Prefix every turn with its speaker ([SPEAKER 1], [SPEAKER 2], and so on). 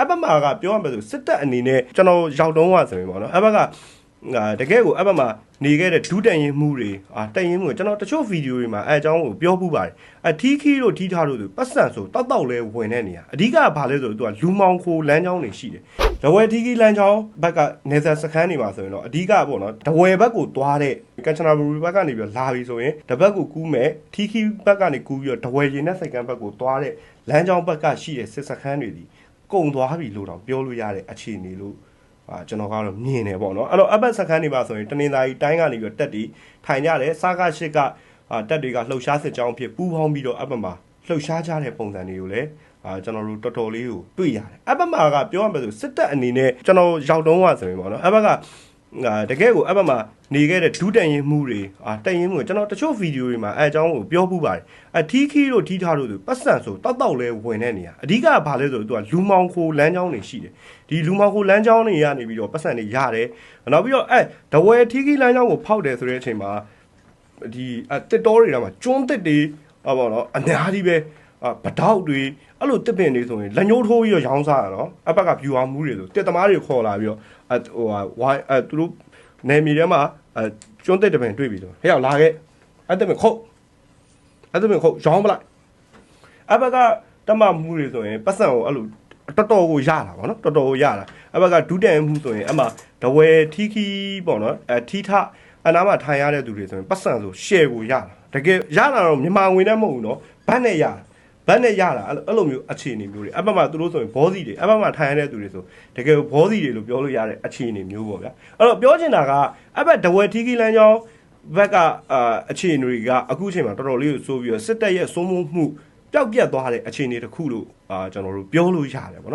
[SPEAKER 1] အဘက်မှာကပြောရမယ်ဆိုစစ်တပ်အနေနဲ့ကျွန်တော်ရောက်တော့ကဆိုရင်ပေါ့နော်အဘက်ကငါတကယ်ကိုအဘက်မှာနေခဲ့တဲ့ဒူးတန်ရင်မှုတွေအာတန်ရင်မှုတွေကျွန်တော်တချို့ဗီဒီယိုတွေမှာအဲအကြောင်းကိုပြောပူပါတယ်အထီးခီးတို့ထီးထားတို့ဆိုပတ်စံဆိုတောက်တောက်လဲဝင်တဲ့နေရာအဓိကကဘာလဲဆိုတော့သူကလူမောင်ခိုလမ်းကြောင်းတွေရှိတယ်ဒဝဲထီးခီးလမ်းကြောင်းဘက်ကနေဆက်စခန်းနေမှာဆိုရင်တော့အဓိကပေါ့နော်ဒဝဲဘက်ကိုသွားတဲ့ကင်ချနာဘူရီဘက်ကနေပြီးတော့လာပြီဆိုရင်တဘက်ကိုကူးမယ်ထီးခီးဘက်ကနေကူးပြီးတော့ဒဝဲရင်နဲ့စိတ်ကန်းဘက်ကိုသွားတဲ့လမ်းကြောင်းဘက်ကရှိတဲ့စစ်စခန်းတွေဒီ ကုံသွားပြီလို့တော့ပြောလို့ရတဲ့အခြေအနေလို့အာကျွန်တော်ကတော့မြင်တယ်ပေါ့နော်အဲ့တော့အပတ်စခန်းနေပါဆိုရင်တနင်္သာရီတိုင်းကနေပြီးတော့တက်တီထိုင်ကြတယ်စားကရှစ်ကအာတက်တွေကလှုပ်ရှားစစ်ကြောင်းဖြစ်ပူးပေါင်းပြီးတော့အပတ်မှာလှုပ်ရှားကြတဲ့ပုံစံတွေကိုလည်းအာကျွန်တော်တို့တော်တော်လေးကိုတွေ့ရတယ်အပတ်မှာကပြောရမယ်ဆိုစစ်တပ်အနေနဲ့ကျွန်တော်ရောက်တော့ကဆိုရင်ပေါ့နော်အပတ်က ငါတကယ်ကိုအဘက်မှာနေခဲ့တဲ့ဒူးတန်ရင်မှုတွေအာတန်ရင်မှုတွေကျွန်တော်တချို့ဗီဒီယိုတွေမှာအဲအကြောင်းကိုပြောပူပါတယ်အထီးခီးတို့ထီးထားတို့ဆိုပတ်စံဆိုတောက်တောက်လဲဝင်တဲ့နေရာအဓိကကဘာလဲဆိုတော့သူကလူမောင်ခိုလမ်းကြောင်းတွေရှိတယ်ဒီလူမောင်ခိုလမ်းကြောင်းတွေကနေပြီးတော့ပတ်စံတွေရတယ်နောက်ပြီးတော့အဲဒဝဲထီးခီးလမ်းကြောင်းကိုဖောက်တယ်ဆိုတဲ့အချိန်မှာဒီအတစ်တော်တွေထဲမှာကျွန်းတစ်တွေဟောပေါ့နော်အများကြီးပဲ အဗတောက်တွေအဲ့လိုတစ်ပင်တွေဆိုရင်လက်ညှိုးထိုးပြီးတော့ရောင်းစားရနော်အဘက်က view အောင်မှုတွေဆိုတစ်သမားတွေခေါ်လာပြီးတော့အဟိုဟာဝိုင်းအဲသူတို့နယ်မြေထဲမှာအဲကျွန်းတက်တပင်တွေ့ပြီဆိုဟဲ့ရောက်လာခဲ့အဲ့တပင်ခုတ်အဲ့တပင်ခုတ်ရောင်းပလိုက်အဘကတမမှုတွေဆိုရင်ပတ်စံကိုအဲ့လိုတော်တော်ကိုရတာဗောနော်တော်တော်ကိုရတာအဘကဒူးတန်မှုဆိုရင်အမှဒဝဲထီခီပေါ့နော်အဲထီထအနားမှာထိုင်ရတဲ့သူတွေဆိုရင်ပတ်စံဆို share ကိုရတာတကယ်ရတာတော့မြန်မာငွေနဲ့မဟုတ်ဘူးနော်ဘတ်နဲ့ရတာ ဘတ်နဲ့ရတာအဲ့လိုမျိုးအခြေအနေမျိုးတွေအဘမှာသူတို့ဆိုရင်ဘောစီတွေအဘမှာထိုင်ရတဲ့သူတွေဆိုတကယ်ဘောစီတွေလို့ပြောလို့ရတဲ့အခြေအနေမျိုးပေါ့ဗျာအဲ့တော့ပြောချင်တာကအဘဒဝဲထီခီလန်းကြောင်းဘက်ကအာအခြေအနေတွေကအခုအချိန်မှာတော်တော်လေးကိုစိုးပြီးတော့စစ်တပ်ရဲ့စိုးမိုးမှုပျောက်ပြက်သွားတဲ့အခြေအနေတစ်ခုလို့အာကျွန်တော်တို့ပြောလို့ရတယ်ပေါ့နော်